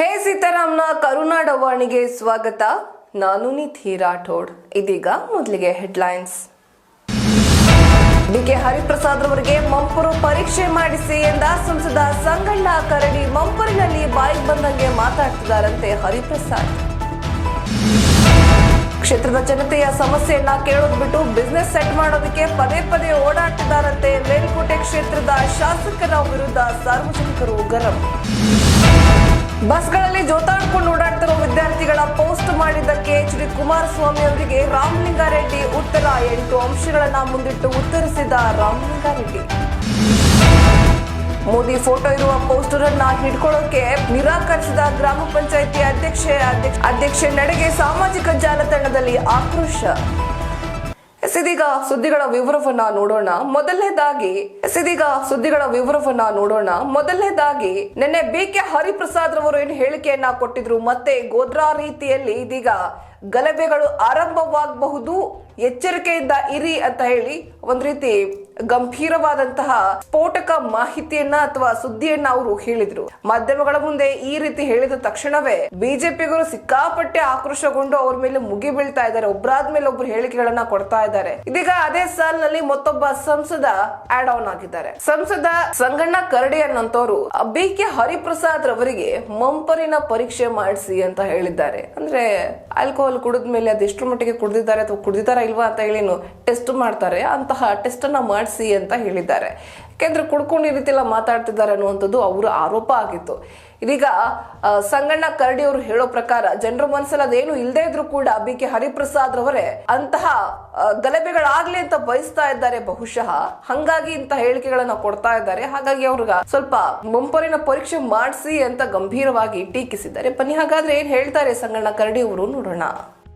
ಹೇ ಸೀತಾರಾಮ್ನ ಕರುನಾಡವಾಣಿಗೆ ಸ್ವಾಗತ. ನಾನು ನಿಧಿ ರಾಠೋಡ್. ಇದೀಗ ಮೊದಲಿಗೆ ಹೆಡ್ಲೈನ್ಸ್. ಡಿಕೆ ಹರಿಪ್ರಸಾದ್ ರವರಿಗೆ ಮಂಪರು ಪರೀಕ್ಷೆ ಮಾಡಿಸಿ ಎಂದ ಸಂಸದ ಸಂಗಣ್ಣ ಕರಡಿ ಮಂಪರಿನಲ್ಲಿ ಬಾಯಿಗೆ ಬಂದಂಗೆ ಮಾತಾಡ್ತಿದ್ದಾರಂತೆ ಹರಿಪ್ರಸಾದ್. ಕ್ಷೇತ್ರದ ಜನತೆಯ ಸಮಸ್ಯೆಯನ್ನ ಕೇಳೋದು ಬಿಟ್ಟು ಬಿಸ್ನೆಸ್ ಸೆಟ್ ಮಾಡೋದಕ್ಕೆ ಪದೇ ಪದೇ ಓಡಾಡ್ತಿದ್ದಾರಂತೆ ಮೇಲ್ಕೋಟೆ ಕ್ಷೇತ್ರದ ಶಾಸಕರ ವಿರುದ್ಧ ಸಾರ್ವಜನಿಕರು ಗರಂ. ಬಸ್ಗಳಲ್ಲಿ ಜೋತಾಡ್ಕೊಂಡು ಓಡಾಡ್ತಿರುವ ವಿದ್ಯಾರ್ಥಿಗಳ ಪೋಸ್ಟ್ ಮಾಡಿದ್ದಕ್ಕೆ ಎಚ್ ಡಿ ಕುಮಾರಸ್ವಾಮಿ ಅವರಿಗೆ ರಾಮಲಿಂಗಾರೆಡ್ಡಿ ಉತ್ತರ ಎಂಟು ಅಂಶಗಳನ್ನ ಮುಂದಿಟ್ಟು ಉತ್ತರಿಸಿದ ರಾಮಲಿಂಗಾರೆಡ್ಡಿ. ಮೋದಿ ಫೋಟೋ ಇರುವ ಪೋಸ್ಟರ್ ಅನ್ನ ಹಿಡ್ಕೊಳ್ಳೋಕೆ ನಿರಾಕರಿಸಿದ ಗ್ರಾಮ ಪಂಚಾಯಿತಿ ಅಧ್ಯಕ್ಷೆ ಅಧ್ಯಕ್ಷ- ನಡೆಗೆ ಸಾಮಾಜಿಕ ಜಾಲತಾಣದಲ್ಲಿ ಆಕ್ರೋಶ. ಇದೀಗ ಸುದ್ದಿಗಳ ವಿವರವನ್ನ ನೋಡೋಣ. ಮೊದಲನೇದಾಗಿ ಇದೀಗ ಸುದ್ದಿಗಳ ವಿವರವನ್ನ ನೋಡೋಣ. ಮೊದಲನೇದಾಗಿ ನಿನ್ನೆ ಬಿ ಕೆ ಹರಿಪ್ರಸಾದ್ ರವರು ಏನು ಹೇಳಿಕೆಯನ್ನ ಕೊಟ್ಟಿದ್ರು, ಮತ್ತೆ ಗೋದ್ರಾ ರೀತಿಯಲ್ಲಿ ಇದೀಗ ಗಲಭೆಗಳು ಆರಂಭವಾಗಬಹುದು, ಎಚ್ಚರಿಕೆಯಿಂದ ಇರಿ ಅಂತ ಹೇಳಿ ಒಂದ್ ರೀತಿ ಗಂಭೀರವಾದಂತಹ ಸ್ಫೋಟಕ ಮಾಹಿತಿಯನ್ನ ಅಥವಾ ಸುದ್ದಿಯನ್ನ ಅವರು ಹೇಳಿದ್ರು. ಮಾಧ್ಯಮಗಳ ಮುಂದೆ ಈ ರೀತಿ ಹೇಳಿದ ತಕ್ಷಣವೇ ಬಿಜೆಪಿಗರು ಸಿಕ್ಕಾಪಟ್ಟೆ ಆಕ್ರೋಶಗೊಂಡು ಅವ್ರ ಮೇಲೆ ಮುಗಿ ಬೀಳ್ತಾ ಇದ್ದಾರೆ. ಒಬ್ಬರಾದ್ಮೇಲೆ ಒಬ್ರು ಹೇಳಿಕೆಗಳನ್ನ ಕೊಡ್ತಾ ಇದ್ದಾರೆ. ಇದೀಗ ಅದೇ ಸಾಲಿನಲ್ಲಿ ಮತ್ತೊಬ್ಬ ಸಂಸದ ಆಡ್ ಆನ್ ಆಗಿದ್ದಾರೆ. ಸಂಸದ ಸಂಗಣ್ಣ ಕರಡಿ ಅನ್ನಂತವರು ಬಿ ಕೆ ಹರಿಪ್ರಸಾದ್ ರವರಿಗೆ ಮಂಪರಿನ ಪರೀಕ್ಷೆ ಮಾಡಿಸಿ ಅಂತ ಹೇಳಿದ್ದಾರೆ. ಅಂದ್ರೆ ಆಲ್ಕೋಹಾಲ್ ಕುಡಿದ ಮೇಲೆ ಅದೆಷ್ಟರ ಮಟ್ಟಿಗೆ ಕುಡಿದಿದ್ದಾರೆ ಅಥವಾ ಕುಡಿದಿದ್ದಾರಾ ಇಲ್ವಾ ಅಂತ ಹೇಳಿ ಟೆಸ್ಟ್ ಮಾಡ್ತಾರೆ. ಅಂತಹ ಟೆಸ್ಟ್ ಅನ್ನ ಮಾಡಿಸಿ ಅಂತ ಹೇಳಿದ್ದಾರೆ. ಯಾಕೆಂದ್ರೆ ಕುಡ್ಕೊಂಡು ಈ ಮಾತಾಡ್ತಿದ್ದಾರೆ ಅನ್ನುವಂಥದ್ದು ಅವರ ಆರೋಪ ಆಗಿತ್ತು. ಇದೀಗ ಸಂಗಣ್ಣ ಕರಡಿ ಅವರು ಹೇಳೋ ಪ್ರಕಾರ ಜನರ ಮನಸ್ಸಲ್ಲಿ ಅದೇನು ಇಲ್ಲದೆ ಇದ್ರು ಕೂಡ ಬಿ ಕೆ ಹರಿಪ್ರಸಾದ್ ರವರೇ ಅಂತಹ ಗಲಭೆಗಳಾಗ್ಲಿ ಅಂತ ಬಯಸ್ತಾ ಇದ್ದಾರೆ ಬಹುಶಃ. ಹಂಗಾಗಿ ಇಂತಹ ಹೇಳಿಕೆಗಳನ್ನ ಕೊಡ್ತಾ ಇದ್ದಾರೆ. ಹಾಗಾಗಿ ಅವ್ರಿಗ ಸ್ವಲ್ಪ ಮುಂಪರಿನ ಪರೀಕ್ಷೆ ಮಾಡಿಸಿ ಅಂತ ಗಂಭೀರವಾಗಿ ಟೀಕಿಸಿದ್ದಾರೆ. ಬನ್ನಿ, ಹಾಗಾದ್ರೆ ಏನ್ ಹೇಳ್ತಾರೆ ಸಂಗಣ್ಣ ಕರಡಿ ಅವರು ನೋಡೋಣ.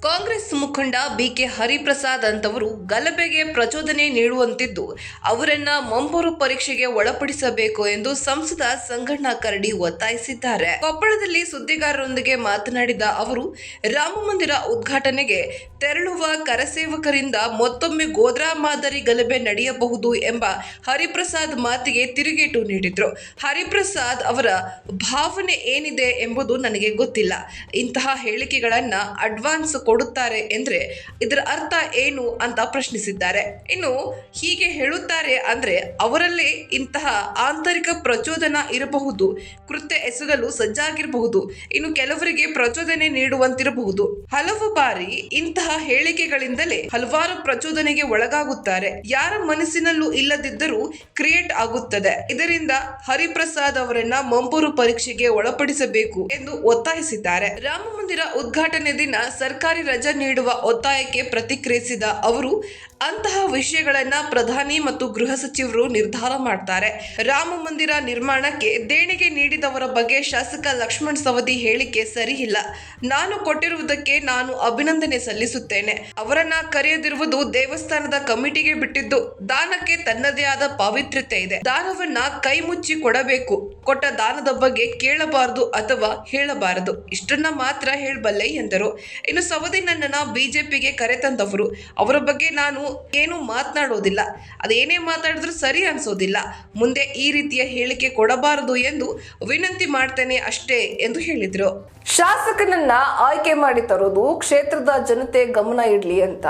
ಕಾಂಗ್ರೆಸ್ ಮುಖಂಡ ಬಿಕೆ ಹರಿಪ್ರಸಾದ್ ಅಂತವರು ಗಲಭೆಗೆ ಪ್ರಚೋದನೆ ನೀಡುವಂತಿದ್ದು, ಅವರನ್ನ ಮಂಬೂರು ಪರೀಕ್ಷೆಗೆ ಒಳಪಡಿಸಬೇಕು ಎಂದು ಸಂಸದ ಸಂಗಣ್ಣ ಕರಡಿ ಒತ್ತಾಯಿಸಿದ್ದಾರೆ. ಕೊಪ್ಪಳದಲ್ಲಿ ಸುದ್ದಿಗಾರರೊಂದಿಗೆ ಮಾತನಾಡಿದ ಅವರು, ರಾಮ ಮಂದಿರ ಉದ್ಘಾಟನೆಗೆ ತೆರಳುವ ಕರಸೇವಕರಿಂದ ಮತ್ತೊಮ್ಮೆ ಗೋದ್ರಾ ಮಾದರಿ ಗಲಭೆ ನಡೆಯಬಹುದು ಎಂಬ ಹರಿಪ್ರಸಾದ್ ಮಾತಿಗೆ ತಿರುಗೇಟು ನೀಡಿದ್ರು. ಹರಿಪ್ರಸಾದ್ ಅವರ ಭಾವನೆ ಏನಿದೆ ಎಂಬುದು ನನಗೆ ಗೊತ್ತಿಲ್ಲ. ಇಂತಹ ಹೇಳಿಕೆಗಳನ್ನ ಅಡ್ವಾನ್ಸ್ ಕೊಡುತ್ತಾರೆ ಎಂದ್ರೆ ಇದರ ಅರ್ಥ ಏನು ಅಂತ ಪ್ರಶ್ನಿಸಿದ್ದಾರೆ. ಇನ್ನು ಹೀಗೆ ಹೇಳುತ್ತಾರೆ ಅಂದ್ರೆ ಅವರಲ್ಲಿ ಇಂತಹ ಆಂತರಿಕ ಪ್ರಚೋದನ ಇರಬಹುದು, ಕೃತ್ಯ ಎಸಗಲು ಸಜ್ಜಾಗಿರಬಹುದು, ಇನ್ನು ಕೆಲವರಿಗೆ ಪ್ರಚೋದನೆ ನೀಡುವಂತಿರಬಹುದು. ಹಲವು ಬಾರಿ ಇಂತಹ ಹೇಳಿಕೆಗಳಿಂದಲೇ ಹಲವಾರು ಪ್ರಚೋದನೆಗೆ ಒಳಗಾಗುತ್ತಾರೆ. ಯಾರ ಮನಸ್ಸಿನಲ್ಲೂ ಇಲ್ಲದಿದ್ದರೂ ಕ್ರಿಯೇಟ್ ಆಗುತ್ತದೆ. ಇದರಿಂದ ಹರಿಪ್ರಸಾದ್ ಅವರನ್ನ ಮಂಪೂರು ಪರೀಕ್ಷೆಗೆ ಒಳಪಡಿಸಬೇಕು ಎಂದು ಒತ್ತಾಯಿಸಿದ್ದಾರೆ. ರಾಮ ಮಂದಿರ ಉದ್ಘಾಟನೆ ದಿನ ಸರ್ಕಾರಿ ರಜೆ ನೀಡುವ ಒತ್ತಾಯಕ್ಕೆ ಪ್ರತಿಕ್ರಿಯಿಸಿದ ಅವರು ಅಂತಹ ವಿಷಯಗಳನ್ನ ಪ್ರಧಾನಿ ಮತ್ತು ಗೃಹ ಸಚಿವರು ನಿರ್ಧಾರ ಮಾಡ್ತಾರೆ. ರಾಮ ಮಂದಿರ ನಿರ್ಮಾಣಕ್ಕೆ ದೇಣಿಗೆ ನೀಡಿದವರ ಬಗ್ಗೆ ಶಾಸಕ ಲಕ್ಷ್ಮಣ್ ಸವದಿ ಹೇಳಿಕೆ ಸರಿಯಿಲ್ಲ. ನಾನು ಕೊಟ್ಟಿರುವುದಕ್ಕೆ ನಾನು ಅಭಿನಂದನೆ ಸಲ್ಲಿಸುತ್ತೇನೆ. ಅವರನ್ನ ಕರೆಯದಿರುವುದು ದೇವಸ್ಥಾನದ ಕಮಿಟಿಗೆ ಬಿಟ್ಟಿದ್ದು, ದಾನಕ್ಕೆ ತನ್ನದೇ ಆದ ಪಾವಿತ್ರ್ಯತೆ ಇದೆ. ದಾನವನ್ನ ಕೈ ಮುಚ್ಚಿ ಕೊಡಬೇಕು. ಕೊಟ್ಟ ದಾನದ ಬಗ್ಗೆ ಕೇಳಬಾರದು ಅಥವಾ ಹೇಳಬಾರದು. ಇಷ್ಟನ್ನ ಮಾತ್ರ ಹೇಳಬಲ್ಲೆ ಎಂದರು. ಇನ್ನು ಸವದಿ ನನ್ನನ್ನ ಬಿಜೆಪಿಗೆ ಕರೆತಂದವರು ಅವರ ಬಗ್ಗೆ ನಾನು ಏನು ಮಾತನಾಡೋದಿಲ್ಲ. ಅದೇನೇ ಮಾತಾಡಿದ್ರೂ ಸರಿ ಅನ್ಸೋದಿಲ್ಲ. ಮುಂದೆ ಈ ರೀತಿಯ ಹೇಳಿಕೆ ಕೊಡಬಾರದು ಎಂದು ವಿನಂತಿ ಮಾಡ್ತೇನೆ ಅಷ್ಟೇ ಎಂದು ಹೇಳಿದರು. ಶಾಸಕನನ್ನ ಆಯ್ಕೆ ಮಾಡಿ ತರೋದು ಕ್ಷೇತ್ರದ ಜನತೆ ಗಮನ ಇಡ್ಲಿ ಅಂತ,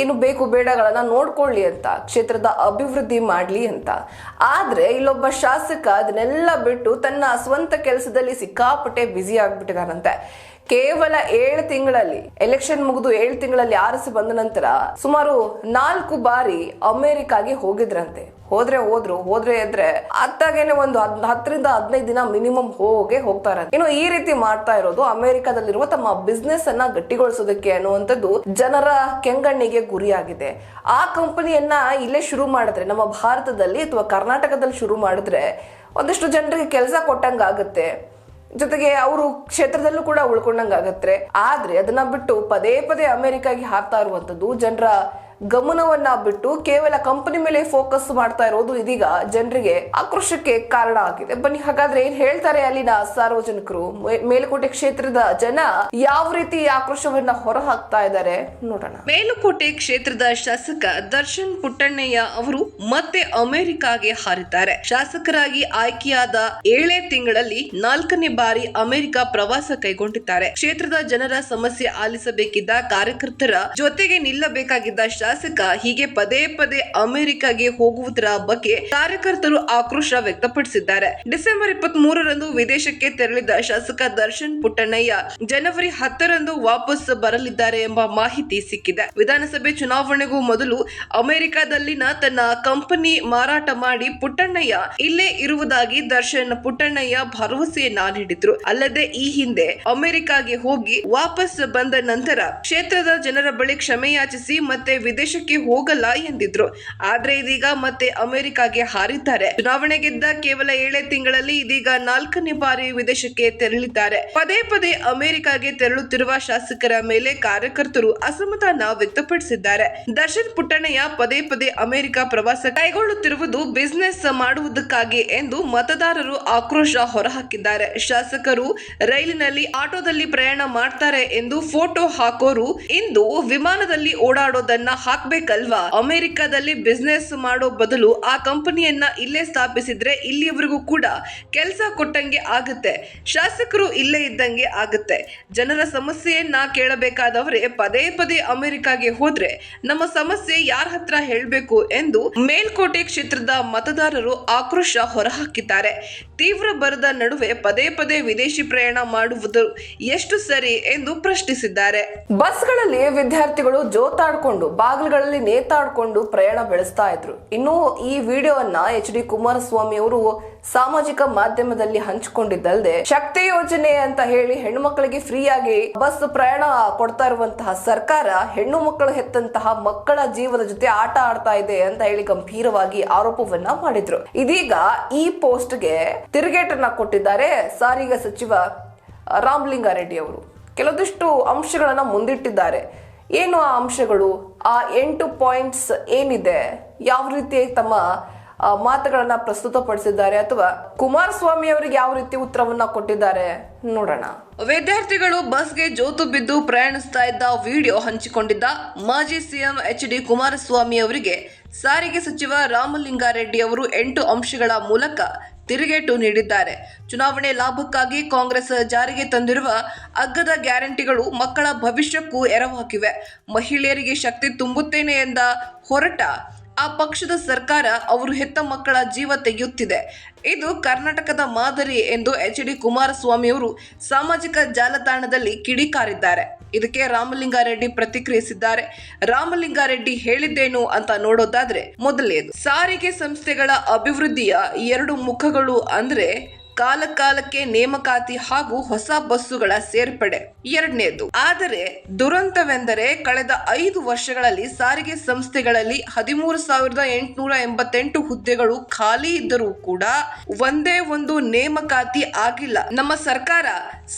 ಏನು ಬೇಕು ಬೇಡಗಳನ್ನ ನೋಡ್ಕೊಳ್ಳಿ ಅಂತ, ಕ್ಷೇತ್ರದ ಅಭಿವೃದ್ಧಿ ಮಾಡ್ಲಿ ಅಂತ. ಆದ್ರೆ ಇಲ್ಲೊಬ್ಬ ಶಾಸಕ ಅದನ್ನೆಲ್ಲ ಬಿಟ್ಟು ತನ್ನ ಸ್ವಂತ ಕೆಲಸದಲ್ಲಿ ಸಿಕ್ಕಾಪಟ್ಟೆ ಬ್ಯುಸಿ ಆಗ್ಬಿಟ್ಟಿದಾರಂತೆ ಕೇವಲ ಏಳು ತಿಂಗಳಲ್ಲಿ ಎಲೆಕ್ಷನ್ ಮುಗಿದು ಏಳು ತಿಂಗಳಲ್ಲಿ ಆರಿಸಿ ಬಂದ ನಂತರ ಸುಮಾರು ನಾಲ್ಕು ಬಾರಿ ಅಮೆರಿಕಾಗೆ ಹೋಗಿದ್ರಂತೆ. ಹೋದ್ರೆ ಹೋದ್ರು, ಹೋದ್ರೆ ಇದ್ರೆ ಅತ್ತಾಗೇನೆ ಒಂದು ಹತ್ತರಿಂದ ಹದಿನೈದು ದಿನ ಮಿನಿಮಮ್ ಹೋಗೇ ಹೋಗ್ತಾರೆ ಇನ್ನು ಈ ರೀತಿ ಮಾಡ್ತಾ ಇರೋದು ಅಮೆರಿಕಾದಲ್ಲಿರುವ ತಮ್ಮ ಬಿಸ್ನೆಸ್ ಅನ್ನ ಗಟ್ಟಿಗೊಳಿಸೋದಕ್ಕೆ ಅನ್ನುವಂಥದ್ದು ಜನರ ಕೆಂಗಣ್ಣಿಗೆ ಗುರಿಯಾಗಿದೆ. ಆ ಕಂಪನಿಯನ್ನ ಇಲ್ಲೇ ಶುರು ಮಾಡಿದ್ರೆ, ನಮ್ಮ ಭಾರತದಲ್ಲಿ ಅಥವಾ ಕರ್ನಾಟಕದಲ್ಲಿ ಶುರು ಮಾಡಿದ್ರೆ ಒಂದಿಷ್ಟು ಜನರಿಗೆ ಕೆಲಸ ಕೊಟ್ಟಂಗಾಗುತ್ತೆ. ಜೊತೆಗೆ ಅವರು ಕ್ಷೇತ್ರದಲ್ಲೂ ಕೂಡ ಉಳ್ಕೊಂಡಂಗಾಗತ್ತೆ. ಆದ್ರೆ ಅದನ್ನ ಬಿಟ್ಟು ಪದೇ ಪದೇ ಅಮೆರಿಕಾಗೆ ಹಾಕ್ತಾ ಇರುವಂತದ್ದು ಜನರ ಗಮನವನ್ನ ಬಿಟ್ಟು ಕೇವಲ ಕಂಪನಿ ಮೇಲೆ ಫೋಕಸ್ ಮಾಡ್ತಾ ಇರೋದು ಇದೀಗ ಜನರಿಗೆ ಆಕ್ರೋಶಕ್ಕೆ ಕಾರಣ ಆಗಿದೆ. ಬನ್ನಿ, ಹಾಗಾದ್ರೆ ಏನ್ ಹೇಳ್ತಾರೆ ಅಲ್ಲಿನ ಸಾರ್ವಜನಿಕರು? ಮೇಲುಕೋಟೆ ಕ್ಷೇತ್ರದ ಜನ ಯಾವ ರೀತಿ ಆಕ್ರೋಶವನ್ನ ಹೊರ ಹಾಕ್ತಾ ಇದ್ದಾರೆ ನೋಡೋಣ. ಮೇಲುಕೋಟೆ ಕ್ಷೇತ್ರದ ಶಾಸಕ ದರ್ಶನ್ ಪುಟ್ಟಣ್ಣಯ್ಯ ಅವರು ಮತ್ತೆ ಅಮೆರಿಕಾಗೆ ಹಾರಿದ್ದಾರೆ. ಶಾಸಕರಾಗಿ ಆಯ್ಕೆಯಾದ ಏಳೇ ತಿಂಗಳಲ್ಲಿ ನಾಲ್ಕನೇ ಬಾರಿ ಅಮೆರಿಕ ಪ್ರವಾಸ ಕೈಗೊಂಡಿದ್ದಾರೆ. ಕ್ಷೇತ್ರದ ಜನರ ಸಮಸ್ಯೆ ಆಲಿಸಬೇಕಿದ್ದ ಕಾರ್ಯಕರ್ತರ ಜೊತೆಗೆ ನಿಲ್ಲಬೇಕಾಗಿದ್ದ ಹೀಗೆ ಪದೇ ಪದೇ ಅಮೆರಿಕಾಗೆ ಹೋಗುವುದರ ಬಗ್ಗೆ ಕಾರ್ಯಕರ್ತರು ಆಕ್ರೋಶ ವ್ಯಕ್ತಪಡಿಸಿದ್ದಾರೆ. ಡಿಸೆಂಬರ್ ಇಪ್ಪತ್ತ್ ಮೂರರಂದು ವಿದೇಶಕ್ಕೆ ತೆರಳಿದ ಶಾಸಕ ದರ್ಶನ್ ಪುಟ್ಟಣ್ಣಯ್ಯ ಜನವರಿ ಹತ್ತರಂದು ವಾಪಸ್ ಬರಲಿದ್ದಾರೆ ಎಂಬ ಮಾಹಿತಿ ಸಿಕ್ಕಿದೆ. ವಿಧಾನಸಭೆ ಚುನಾವಣೆಗೂ ಮೊದಲು ಅಮೆರಿಕದಲ್ಲಿನ ತನ್ನ ಕಂಪನಿ ಮಾರಾಟ ಮಾಡಿ ಪುಟ್ಟಣ್ಣಯ್ಯ ಇಲ್ಲೇ ಇರುವುದಾಗಿ ದರ್ಶನ್ ಪುಟ್ಟಣ್ಣಯ್ಯ ಭರವಸೆಯನ್ನ ನೀಡಿದ್ರು. ಅಲ್ಲದೆ ಈ ಹಿಂದೆ ಅಮೆರಿಕಾಗೆ ಹೋಗಿ ವಾಪಸ್ ಬಂದ ನಂತರ ಕ್ಷೇತ್ರದ ಜನರ ಬಳಿ ಕ್ಷಮೆಯಾಚಿಸಿ ಮತ್ತೆ ವಿದೇಶಕ್ಕೆ ಹೋಗಲ್ಲ ಎಂದಿದ್ರು. ಆದ್ರೆ ಇದೀಗ ಮತ್ತೆ ಅಮೆರಿಕಾಗೆ ಹಾರಿದ್ದಾರೆ. ಚುನಾವಣೆ ಗೆದ್ದ ಕೇವಲ ಏಳೇ ತಿಂಗಳಲ್ಲಿ ಇದೀಗ ನಾಲ್ಕನೇ ಬಾರಿ ವಿದೇಶಕ್ಕೆ ತೆರಳಿದ್ದಾರೆ. ಪದೇ ಪದೇ ಅಮೆರಿಕಾಗೆ ತೆರಳುತ್ತಿರುವ ಶಾಸಕರ ಮೇಲೆ ಕಾರ್ಯಕರ್ತರು ಅಸಮಾಧಾನ ವ್ಯಕ್ತಪಡಿಸಿದ್ದಾರೆ. ದರ್ಶನ್ ಪುಟ್ಟಣ್ಣಯ್ಯ ಪದೇ ಪದೇ ಅಮೆರಿಕ ಪ್ರವಾಸ ಕೈಗೊಳ್ಳುತ್ತಿರುವುದು ಬಿಸಿನೆಸ್ ಮಾಡುವುದಕ್ಕಾಗಿ ಎಂದು ಮತದಾರರು ಆಕ್ರೋಶ ಹೊರಹಾಕಿದ್ದಾರೆ. ಶಾಸಕರು ರೈಲಿನಲ್ಲಿ ಆಟೋದಲ್ಲಿ ಪ್ರಯಾಣ ಮಾಡ್ತಾರೆ ಎಂದು ಫೋಟೋ ಹಾಕೋರು ಇಂದು ವಿಮಾನದಲ್ಲಿ ಓಡಾಡೋದನ್ನ ಹಾಕ್ಬೇಕಲ್ವಾ? ಅಮೆರಿಕದಲ್ಲಿ ಬಿಸ್ನೆಸ್ ಮಾಡೋ ಬದಲು ಆ ಕಂಪನಿಯನ್ನ ಇಲ್ಲೇ ಸ್ಥಾಪಿಸಿದ್ರೆ ಇಲ್ಲಿಯವರೆಗೂ ಕೂಡ ಕೆಲಸ ಕೊಟ್ಟಂಗೆ ಆಗುತ್ತೆ. ಶಾಸಕರು ಇಲ್ಲೇ ಇದ್ದಂಗೆ ಆಗುತ್ತೆ. ಜನರ ಸಮಸ್ಯೆಯನ್ನ ಕೇಳಬೇಕಾದವರೇ ಪದೇ ಪದೇ ಅಮೆರಿಕಾಗೆ ಹೋದ್ರೆ ನಮ್ಮ ಸಮಸ್ಯೆ ಯಾರ ಹತ್ರ ಹೇಳಬೇಕು ಎಂದು ಮೇಲ್ಕೋಟೆ ಕ್ಷೇತ್ರದ ಮತದಾರರು ಆಕ್ರೋಶ ಹೊರಹಾಕಿದ್ದಾರೆ. ತೀವ್ರ ಬರದ ನಡುವೆ ಪದೇ ಪದೇ ವಿದೇಶಿ ಪ್ರಯಾಣ ಮಾಡುವುದು ಎಷ್ಟು ಸರಿ ಎಂದು ಪ್ರಶ್ನಿಸಿದ್ದಾರೆ. ಬಸ್ಗಳಲ್ಲಿ ವಿದ್ಯಾರ್ಥಿಗಳು ಜೋತಾಡ್ಕೊಂಡು, ಬಾಗಿಲುಗಳಲ್ಲಿ ನೇತಾಡ್ಕೊಂಡು ಪ್ರಯಾಣ ಬೆಳೆಸ್ತಾ ಇದ್ರು. ಇನ್ನು ಈ ವಿಡಿಯೋವನ್ನ ಎಚ್ ಡಿ ಕುಮಾರಸ್ವಾಮಿ ಅವರು ಸಾಮಾಜಿಕ ಮಾಧ್ಯಮದಲ್ಲಿ ಹಂಚಿಕೊಂಡಿದ್ದಲ್ಲದೆ ಶಕ್ತಿ ಯೋಜನೆ ಅಂತ ಹೇಳಿ ಹೆಣ್ಣು ಮಕ್ಕಳಿಗೆ ಫ್ರೀಯಾಗಿ ಬಸ್ ಪ್ರಯಾಣ ಕೊಡ್ತಾ ಇರುವಂತಹ ಸರ್ಕಾರ ಹೆಣ್ಣು ಮಕ್ಕಳು ಹೆತ್ತಂತಹ ಮಕ್ಕಳ ಜೀವದ ಜೊತೆ ಆಟ ಆಡ್ತಾ ಇದೆ ಅಂತ ಹೇಳಿ ಗಂಭೀರವಾಗಿ ಆರೋಪವನ್ನ ಮಾಡಿದ್ರು. ಇದೀಗ ಈ ಪೋಸ್ಟ್ಗೆ ತಿರುಗೇಟನ್ನ ಕೊಟ್ಟಿದ್ದಾರೆ ಸಾರಿಗೆ ಸಚಿವ ರಾಮಲಿಂಗಾರೆಡ್ಡಿ ಅವರು. ಕೆಲವೊಂದಿಷ್ಟು ಅಂಶಗಳನ್ನ ಮುಂದಿಟ್ಟಿದ್ದಾರೆ. ಏನು ಆ ಅಂಶಗಳು? ಆ ಎಂಟು ಪಾಯಿಂಟ್ಸ್ ಏನಿದೆ? ಯಾವ ರೀತಿ ತಮ್ಮ ಮಾತುಗಳನ್ನ ಪ್ರಸ್ತುತಪಡಿಸಿದ್ದಾರೆ ಅಥವಾ ಕುಮಾರಸ್ವಾಮಿ ಅವರಿಗೆ ಯಾವ ರೀತಿ ಉತ್ತರವನ್ನ ಕೊಟ್ಟಿದ್ದಾರೆ ನೋಡೋಣ. ವಿದ್ಯಾರ್ಥಿಗಳು ಬಸ್ಗೆ ಜೋತು ಬಿದ್ದು ಪ್ರಯಾಣಿಸ್ತಾ ಇದ್ದ ವಿಡಿಯೋ ಹಂಚಿಕೊಂಡಿದ್ದ ಮಾಜಿ ಸಿಎಂ ಎಚ್ ಡಿ ಕುಮಾರಸ್ವಾಮಿ ಅವರಿಗೆ ಸಾರಿಗೆ ಸಚಿವ ರಾಮಲಿಂಗಾರೆಡ್ಡಿ ಅವರು ಎಂಟು ಅಂಶಗಳ ಮೂಲಕ ತಿರುಗೇಟು ನೀಡಿದ್ದಾರೆ. ಚುನಾವಣೆ ಲಾಭಕ್ಕಾಗಿ ಕಾಂಗ್ರೆಸ್ ಜಾರಿಗೆ ತಂದಿರುವ ಅಗ್ಗದ ಗ್ಯಾರಂಟಿಗಳು ಮಕ್ಕಳ ಭವಿಷ್ಯಕ್ಕೂ ಎರವಾಕಿವೆ ಮಹಿಳೆಯರಿಗೆ ಶಕ್ತಿ ತುಂಬುತ್ತೇನೆ ಎಂದ ಹೊರಟ ಆ ಪಕ್ಷದ ಸರ್ಕಾರ ಅವರು ಹೆತ್ತ ಮಕ್ಕಳ ಜೀವ ತೆಗೆಯುತ್ತಿದೆ. ಇದು ಕರ್ನಾಟಕದ ಮಾದರಿ ಎಂದು ಎಚ್ ಡಿ ಕುಮಾರಸ್ವಾಮಿ ಅವರು ಸಾಮಾಜಿಕ ಜಾಲತಾಣದಲ್ಲಿ ಕಿಡಿಕಾರಿದ್ದಾರೆ. ಇದಕ್ಕೆ ರಾಮಲಿಂಗಾರೆಡ್ಡಿ ಪ್ರತಿಕ್ರಿಯಿಸಿದ್ದಾರೆ. ರಾಮಲಿಂಗಾರೆಡ್ಡಿ ಹೇಳಿದ್ದೇನು ಅಂತ ನೋಡೋದಾದ್ರೆ ಮೊದಲನೇದು, ಸಾರಿಗೆ ಸಂಸ್ಥೆಗಳ ಅಭಿವೃದ್ಧಿಯ ಎರಡು ಮುಖಗಳು ಅಂದ್ರೆ ಕಾಲ ಕಾಲಕ್ಕೆ ನೇಮಕಾತಿ ಹಾಗೂ ಹೊಸ ಬಸ್ಸುಗಳ ಸೇರ್ಪಡೆ. ಎರಡನೇದು, ಆದರೆ ದುರಂತವೆಂದರೆ ಕಳೆದ ಐದು ವರ್ಷಗಳಲ್ಲಿ ಸಾರಿಗೆ ಸಂಸ್ಥೆಗಳಲ್ಲಿ ಹದಿಮೂರು ಸಾವಿರದ ಎಂಟುನೂರ ಎಂಬತ್ತೆಂಟು ಹುದ್ದೆಗಳು ಖಾಲಿ ಇದ್ದರೂ ಕೂಡ ಒಂದೇ ಒಂದು ನೇಮಕಾತಿ ಆಗಿಲ್ಲ. ನಮ್ಮ ಸರ್ಕಾರ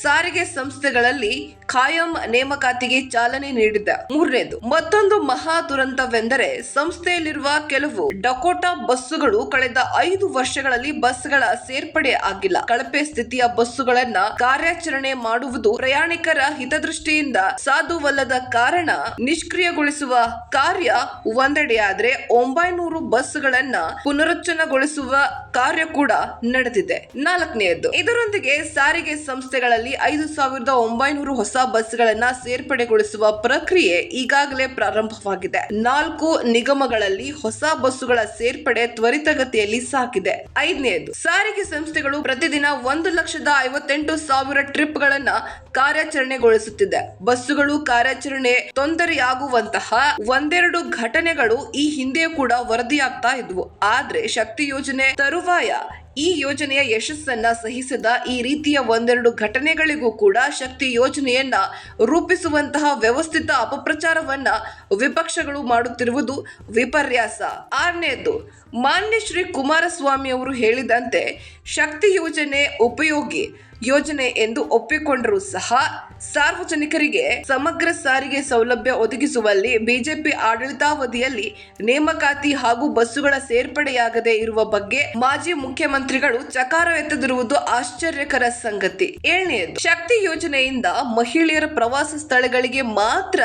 ಸಾರಿಗೆ ಸಂಸ್ಥೆಗಳಲ್ಲಿ ಖಾಯಂ ನೇಮಕಾತಿಗೆ ಚಾಲನೆ ನೀಡಿದ. ಮೂರನೇದು, ಮತ್ತೊಂದು ಮಹಾ ದುರಂತವೆಂದರೆ ಸಂಸ್ಥೆಯಲ್ಲಿರುವ ಕೆಲವು ಡಕೋಟಾ ಬಸ್ಸುಗಳು ಕಳೆದ ಐದು ವರ್ಷಗಳಲ್ಲಿ ಬಸ್ಗಳ ಸೇರ್ಪಡೆ ಆಗಿಲ್ಲ. ಕಳಪೆ ಸ್ಥಿತಿಯ ಬಸ್ಸುಗಳನ್ನ ಕಾರ್ಯಾಚರಣೆ ಮಾಡುವುದು ಪ್ರಯಾಣಿಕರ ಹಿತದೃಷ್ಟಿಯಿಂದ ಸಾಧುವಲ್ಲದ ಕಾರಣ. ನಿಷ್ಕ್ರಿಯಗೊಳಿಸುವ ಕಾರ್ಯ ಒಂದೆಡೆಯಾದ್ರೆ ಒಂಬೈನೂರು ಬಸ್ಗಳನ್ನ ಪುನರುಚ್ಚನಗೊಳಿಸುವ ಕಾರ್ಯ ಕೂಡ ನಡೆದಿದೆ. ನಾಲ್ಕನೆಯದ್ದು, ಇದರೊಂದಿಗೆ ಸಾರಿಗೆ ಸಂಸ್ಥೆಗಳಲ್ಲಿ ಐದು ಸಾವಿರದ ಒಂಬೈನೂರು ಹೊಸ ಬಸ್ಗಳನ್ನ ಸೇರ್ಪಡೆಗೊಳಿಸುವ ಪ್ರಕ್ರಿಯೆ ಈಗಾಗಲೇ ಪ್ರಾರಂಭವಾಗಿದೆ. ನಾಲ್ಕು ನಿಗಮಗಳಲ್ಲಿ ಹೊಸ ಬಸ್ಸುಗಳ ಸೇರ್ಪಡೆ ತ್ವರಿತಗತಿಯಲ್ಲಿ ಸಾಕಿದೆ ಐದನೆಯದು, ಸಾರಿಗೆ ಸಂಸ್ಥೆಗಳು ಪ್ರತಿದಿನ ಒಂದು ಲಕ್ಷದ ಐವತ್ತೆಂಟು ಸಾವಿರ ಟ್ರಿಪ್ ಗಳನ್ನ ಕಾರ್ಯಾಚರಣೆಗೊಳಿಸುತ್ತಿದೆ. ಬಸ್ಸುಗಳು ಕಾರ್ಯಾಚರಣೆ ತೊಂದರೆಯಾಗುವಂತಹ ಒಂದೆರಡು ಘಟನೆಗಳು ಈ ಹಿಂದೆ ಕೂಡ ವರದಿಯಾಗ್ತಾ ಇದ್ವು. ಆದ್ರೆ ಶಕ್ತಿ ಯೋಜನೆ ತರುವಾಯ ಈ ಯೋಜನೆಯ ಯಶಸ್ಸನ್ನ ಸಹಿಸದ ಈ ರೀತಿಯ ಒಂದೆರಡು ಘಟನೆಗಳಿಗೂ ಕೂಡ ಶಕ್ತಿ ಯೋಜನೆಯನ್ನ ರೂಪಿಸುವಂತಹ ವ್ಯವಸ್ಥಿತ ಅಪಪ್ರಚಾರವನ್ನ ವಿಪಕ್ಷಗಳು ಮಾಡುತ್ತಿರುವುದು ವಿಪರ್ಯಾಸ. ಆರನೇದು, ಮಾನ್ಯ ಶ್ರೀ ಕುಮಾರಸ್ವಾಮಿ ಅವರು ಹೇಳಿದಂತೆ ಶಕ್ತಿ ಯೋಜನೆ ಉಪಯೋಗಿ ಯೋಜನೆ ಎಂದು ಒಪ್ಪಿಕೊಂಡರೂ ಸಹ ಸಾರ್ವಜನಿಕರಿಗೆ ಸಮಗ್ರ ಸಾರಿಗೆ ಸೌಲಭ್ಯ ಒದಗಿಸುವಲ್ಲಿ ಬಿಜೆಪಿ ಆಡಳಿತಾವಧಿಯಲ್ಲಿ ನೇಮಕಾತಿ ಹಾಗೂ ಬಸ್ಸುಗಳ ಸೇರ್ಪಡೆಯಾಗದೇ ಇರುವ ಬಗ್ಗೆ ಮಾಜಿ ಮುಖ್ಯಮಂತ್ರಿಗಳು ಚಕಾರ ಎತ್ತದಿರುವುದು ಆಶ್ಚರ್ಯಕರ ಸಂಗತಿ. ಏಳನೆಯದು, ಶಕ್ತಿ ಯೋಜನೆಯಿಂದ ಮಹಿಳೆಯರ ಪ್ರವಾಸ ಸ್ಥಳಗಳಿಗೆ ಮಾತ್ರ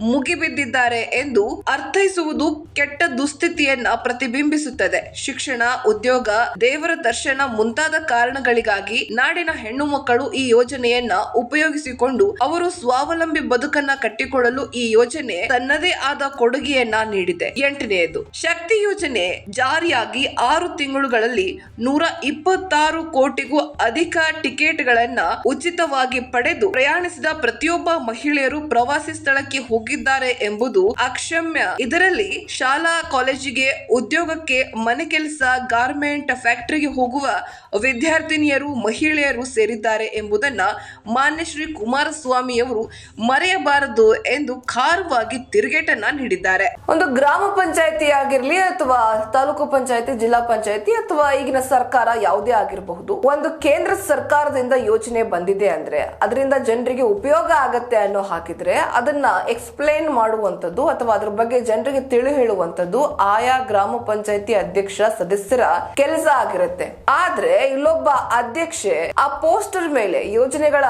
ಮುಗಿಬಿದ್ದಿದ್ದಾರೆ ಎಂದು ಅರ್ಥೈಸುವುದು ಕೆಟ್ಟ ದುಸ್ಥಿತಿಯನ್ನ ಪ್ರತಿಬಿಂಬಿಸುತ್ತದೆ. ಶಿಕ್ಷಣ, ಉದ್ಯೋಗ, ದೇವರ ದರ್ಶನ ಮುಂತಾದ ಕಾರಣಗಳಿಗಾಗಿ ನಾಡಿನ ಹೆಣ್ಣು ಮಕ್ಕಳು ಈ ಯೋಜನೆಯನ್ನ ಉಪಯೋಗಿಸಿಕೊಂಡು ಅವರು ಸ್ವಾವಲಂಬಿ ಬದುಕನ್ನ ಕಟ್ಟಿಕೊಳ್ಳಲು ಈ ಯೋಜನೆ ತನ್ನದೇ ಆದ ಕೊಡುಗೆಯನ್ನ ನೀಡಿದೆ. ಎಂಟನೆಯದು, ಶಕ್ತಿ ಯೋಜನೆ ಜಾರಿಯಾಗಿ ಆರು ತಿಂಗಳುಗಳಲ್ಲಿ ನೂರ ಇಪ್ಪತ್ತಾರು ಕೋಟಿಗೂ ಅಧಿಕ ಟಿಕೆಟ್ಗಳನ್ನ ಉಚಿತವಾಗಿ ಪಡೆದು ಪ್ರಯಾಣಿಸಿದ ಪ್ರತಿಯೊಬ್ಬ ಮಹಿಳೆಯರು ಪ್ರವಾಸಿ ಸ್ಥಳಕ್ಕೆ ಹೋಗಿದ್ದಾರೆ ಎಂಬುದು ಅಕ್ಷಮ್ಯ. ಇದರಲ್ಲಿ ಶಾಲಾ ಕಾಲೇಜಿಗೆ, ಉದ್ಯೋಗಕ್ಕೆ, ಮನೆ ಕೆಲಸ, ಗಾರ್ಮೆಂಟ್ ಫ್ಯಾಕ್ಟರಿಗೆ ಹೋಗುವ ವಿದ್ಯಾರ್ಥಿನಿಯರು, ಮಹಿಳೆಯರು ಸೇರಿದ್ದಾರೆ ಎಂಬುದನ್ನ ಮಾನ್ಯ ಶ್ರೀ ಕುಮಾರಸ್ವಾಮಿಯವರು ಮರೆಯಬಾರದು ಎಂದು ಖಾರವಾಗಿ ತಿರುಗೇಟನ್ನ ನೀಡಿದ್ದಾರೆ. ಒಂದು ಗ್ರಾಮ ಪಂಚಾಯತಿ ಆಗಿರಲಿ ಅಥವಾ ತಾಲೂಕು ಪಂಚಾಯತಿ, ಜಿಲ್ಲಾ ಪಂಚಾಯತಿ ಅಥವಾ ಈಗಿನ ಸರ್ಕಾರ ಯಾವುದೇ ಆಗಿರಬಹುದು. ಒಂದು ಕೇಂದ್ರ ಸರ್ಕಾರದಿಂದ ಯೋಜನೆ ಬಂದಿದೆ ಅಂದ್ರೆ ಅದರಿಂದ ಜನರಿಗೆ ಉಪಯೋಗ ಆಗತ್ತೆ ಅನ್ನೋ ಹಾಕಿದ್ರೆ ಅದನ್ನ ಎಕ್ಸ್ಪ್ಲೇನ್ ಮಾಡುವಂತದ್ದು ಅಥವಾ ಅದ್ರ ಬಗ್ಗೆ ಜನರಿಗೆ ತಿಳಿ ಹೇಳುವಂತದ್ದು ಆಯಾ ಗ್ರಾಮ ಪಂಚಾಯತಿ ಅಧ್ಯಕ್ಷ ಸದಸ್ಯರ ಕೆಲಸ ಆಗಿರುತ್ತೆ. ಆದ್ರೆ ಇಲ್ಲೊಬ್ಬ ಅಧ್ಯಕ್ಷೆ ಆ ಪೋಸ್ಟರ್ ಮೇಲೆ ಯೋಜನೆಗಳ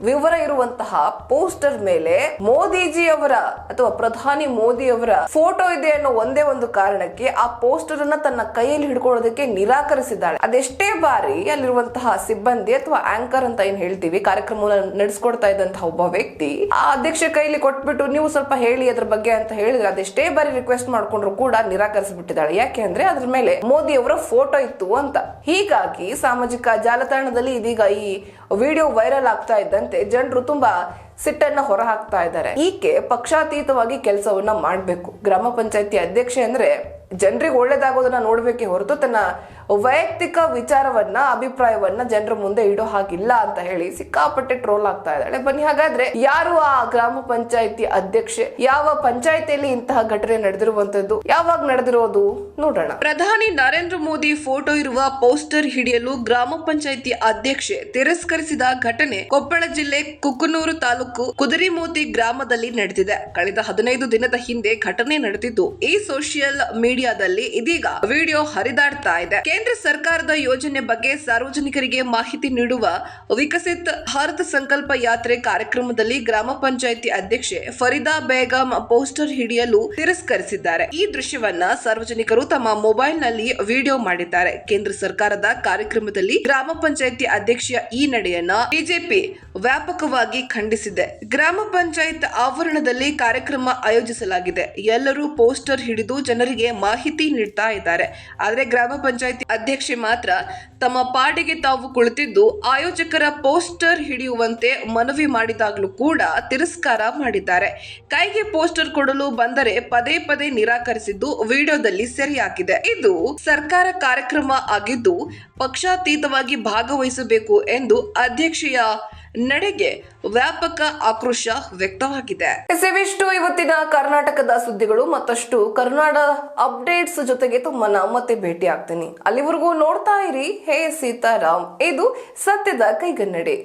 ವಿವರ ಇರುವಂತಹ ಪೋಸ್ಟರ್ ಮೇಲೆ ಮೋದಿಜಿ ಅವರ ಅಥವಾ ಪ್ರಧಾನಿ ಮೋದಿ ಅವರ ಫೋಟೋ ಇದೆ ಅನ್ನೋ ಒಂದೇ ಒಂದು ಕಾರಣಕ್ಕೆ ಆ ಪೋಸ್ಟರ್ ಅನ್ನ ತನ್ನ ಕೈಯಲ್ಲಿ ಹಿಡ್ಕೊಳ್ಳೋದಕ್ಕೆ ನಿರಾಕರಿಸಿದ್ದಾಳೆ. ಅದೆಷ್ಟೇ ಬಾರಿ ಅಲ್ಲಿರುವಂತಹ ಸಿಬ್ಬಂದಿ ಅಥವಾ ಆಂಕರ್ ಅಂತ ಏನ್ ಹೇಳ್ತೀವಿ, ಕಾರ್ಯಕ್ರಮವನ್ನು ನಡೆಸ್ಕೊಡ್ತಾ ಇದ್ದಂತಹ ಒಬ್ಬ ವ್ಯಕ್ತಿ ಆ ಅಧ್ಯಕ್ಷ ಕೈಲಿ ಕೊಟ್ಬಿಟ್ಟು ನೀವು ಸ್ವಲ್ಪ ಹೇಳಿ ಅದ್ರ ಬಗ್ಗೆ ಅಂತ ಹೇಳಿದ್ರೆ ಅದೆಷ್ಟೇ ಬಾರಿ ರಿಕ್ವೆಸ್ಟ್ ಮಾಡ್ಕೊಂಡ್ರು ಕೂಡ ನಿರಾಕರಿಸಿಬಿಟ್ಟಿದ್ದಾಳೆ. ಯಾಕೆ ಅಂದ್ರೆ ಅದ್ರ ಮೇಲೆ ಮೋದಿ ಅವರ ಫೋಟೋ ಇತ್ತು ಅಂತ. ಹೀಗಾಗಿ ಸಾಮಾಜಿಕ ಜಾಲತಾಣದಲ್ಲಿ ಇದೀಗ ಈ ವಿಡಿಯೋ ವೈರಲ್ ಆಗ್ತಾ ಇದ್ದಂತೆ ಜನರು ತುಂಬಾ ಸಿಟ್ಟನ್ನ ಹೊರ ಹಾಕ್ತಾ ಇದ್ದಾರೆ. ಈಕೆ ಪಕ್ಷಾತೀತವಾಗಿ ಕೆಲಸವನ್ನ ಮಾಡಬೇಕು. ಗ್ರಾಮ ಪಂಚಾಯತಿ ಅಧ್ಯಕ್ಷೆ ಅಂದ್ರೆ ಜನರಿಗೆ ಒಳ್ಳೇದಾಗೋದನ್ನ ನೋಡ್ಬೇಕೇ ಹೊರತು ತನ್ನ ವೈಯಕ್ತಿಕ ವಿಚಾರವನ್ನ, ಅಭಿಪ್ರಾಯವನ್ನ ಜನರ ಮುಂದೆ ಇಡೋ ಹಾಗಿಲ್ಲ ಅಂತ ಹೇಳಿ ಸಿಕ್ಕಾಪಟ್ಟೆ ಟ್ರೋಲ್ ಆಗ್ತಾ ಇದ್ದಾಳೆ. ಬನ್ನಿ, ಹಾಗಾದ್ರೆ ಯಾರು ಆ ಗ್ರಾಮ ಪಂಚಾಯತಿ ಅಧ್ಯಕ್ಷೆ? ಯಾವ ಪಂಚಾಯತಿಯಲ್ಲಿ ಇಂತಹ ಘಟನೆ ನಡೆದಿರುವಂತದ್ದು? ಯಾವಾಗ ನಡೆದಿರೋದು? ನೋಡೋಣ. ಪ್ರಧಾನಿ ನರೇಂದ್ರ ಮೋದಿ ಫೋಟೋ ಇರುವ ಪೋಸ್ಟರ್ ಹಿಡಿಯಲು ಗ್ರಾಮ ಪಂಚಾಯಿತಿ ಅಧ್ಯಕ್ಷೆ ತಿರಸ್ಕರಿಸಿದ ಘಟನೆ ಕೊಪ್ಪಳ ಜಿಲ್ಲೆ ಕುಕ್ಕನೂರು ತಾಲೂಕು ಕುದುರಿಮೋತಿ ಗ್ರಾಮದಲ್ಲಿ ನಡೆದಿದೆ. ಕಳೆದ ಹದಿನೈದು ದಿನದ ಹಿಂದೆ ಘಟನೆ ನಡೆದಿದ್ದು, ಈ ಸೋಷಿಯಲ್ ಮೀಡಿಯಾದಲ್ಲಿ ಇದೀಗ ವಿಡಿಯೋ ಹರಿದಾಡ್ತಾ ಇದೆ. ಕೇಂದ್ರ ಸರ್ಕಾರದ ಯೋಜನೆ ಬಗ್ಗೆ ಸಾರ್ವಜನಿಕರಿಗೆ ಮಾಹಿತಿ ನೀಡುವ ವಿಕಸಿತ್ ಭಾರತ ಸಂಕಲ್ಪ ಯಾತ್ರೆ ಕಾರ್ಯಕ್ರಮದಲ್ಲಿ ಗ್ರಾಮ ಪಂಚಾಯಿತಿ ಅಧ್ಯಕ್ಷೆ ಫರೀದಾ ಬೇಗಂ ಪೋಸ್ಟರ್ ಹಿಡಿಯಲು ತಿರಸ್ಕರಿಸಿದ್ದಾರೆ. ಈ ದೃಶ್ಯವನ್ನ ಸಾರ್ವಜನಿಕರು ತಮ್ಮ ಮೊಬೈಲ್ನಲ್ಲಿ ವಿಡಿಯೋ ಮಾಡಿದ್ದಾರೆ. ಕೇಂದ್ರ ಸರ್ಕಾರದ ಕಾರ್ಯಕ್ರಮದಲ್ಲಿ ಗ್ರಾಮ ಪಂಚಾಯಿತಿ ಅಧ್ಯಕ್ಷೆಯ ಈ ನಡೆಯನ್ನ ಬಿಜೆಪಿ ವ್ಯಾಪಕವಾಗಿ ಖಂಡಿಸಿದೆ. ಗ್ರಾಮ ಪಂಚಾಯತ್ ಆವರಣದಲ್ಲಿ ಕಾರ್ಯಕ್ರಮ ಆಯೋಜಿಸಲಾಗಿದೆ. ಎಲ್ಲರೂ ಪೋಸ್ಟರ್ ಹಿಡಿದು ಜನರಿಗೆ ಮಾಹಿತಿ ನೀಡ್ತಾ ಇದ್ದಾರೆ. ಆದರೆ ಗ್ರಾಮ ಪಂಚಾಯತಿ ಅಧ್ಯಕ್ಷೆ ಮಾತ್ರ ತಮ್ಮ ಪಾಡಿಗೆ ತಾವು ಕುಳಿತಿದ್ದು ಆಯೋಜಕರ ಪೋಸ್ಟರ್ ಹಿಡಿಯುವಂತೆ ಮನವಿ ಮಾಡಿದಾಗಲೂ ಕೂಡ ತಿರಸ್ಕಾರ ಮಾಡಿದ್ದಾರೆ. ಕೈಗೆ ಪೋಸ್ಟರ್ ಕೊಡಲು ಬಂದರೆ ಪದೇ ಪದೇ ನಿರಾಕರಿಸಿದ್ದು ವಿಡಿಯೋದಲ್ಲಿ ಸೆರೆಯಾಗಿದೆ. ಇದು ಸರ್ಕಾರ ಕಾರ್ಯಕ್ರಮ ಆಗಿದ್ದು ಪಕ್ಷಾತೀತವಾಗಿ ಭಾಗವಹಿಸಬೇಕು ಎಂದು ಅಧ್ಯಕ್ಷೆಯ ನಡೆಗೆ ವ್ಯಾಪಕ ಆಕ್ರೋಶ ವ್ಯಕ್ತವಾಗಿದೆ. ಇವಿಷ್ಟು ಇವತ್ತಿನ ಕರ್ನಾಟಕದ ಸುದ್ದಿಗಳು ಮತ್ತಷ್ಟು. ಕರ್ನಾಟಕ ಅಪ್ಡೇಟ್ಸ್ ಜೊತೆಗೆ ತಮ್ಮನ್ನ ಮತ್ತೆ ಭೇಟಿ ಆಗ್ತೀನಿ ಅಲ್ಲಿವರೆಗೂ ನೋಡ್ತಾ ಇರಿ. ಹೇ ಸೀತಾರಾಮ್. ಇದು ಸತ್ಯದ ಕೈಗನ್ನಡಿ.